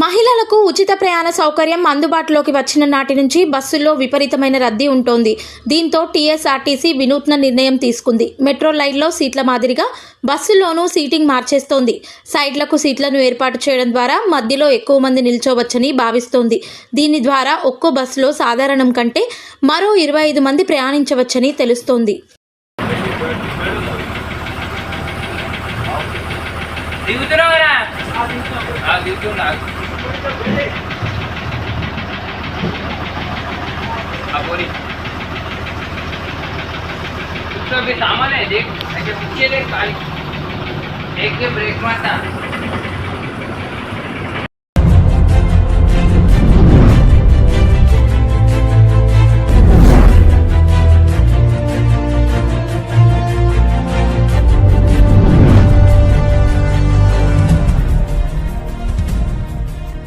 మహిళలకు ఉచిత ప్రయాణ సౌకర్యం అందుబాటులోకి వచ్చిన నాటి నుంచి బస్సుల్లో విపరీతమైన రద్దీ ఉంటోంది. దీంతో టీఎస్ఆర్టీసీ వినూత్న నిర్ణయం తీసుకుంది. మెట్రో లైన్లో సీట్ల మాదిరిగా బస్సుల్లోనూ సీటింగ్ మార్చేస్తోంది. సైడ్లకు సీట్లను ఏర్పాటు చేయడం ద్వారా మధ్యలో ఎక్కువ మంది నిల్చోవచ్చని భావిస్తోంది. దీని ద్వారా ఒక్కో బస్సులో సాధారణం కంటే మరో ఇరవై ఐదు మంది ప్రయాణించవచ్చని తెలుస్తోంది. దిగుతున్నావురా सब सामान है देख पीछे देख गाड़ी एक ब्रेक मारता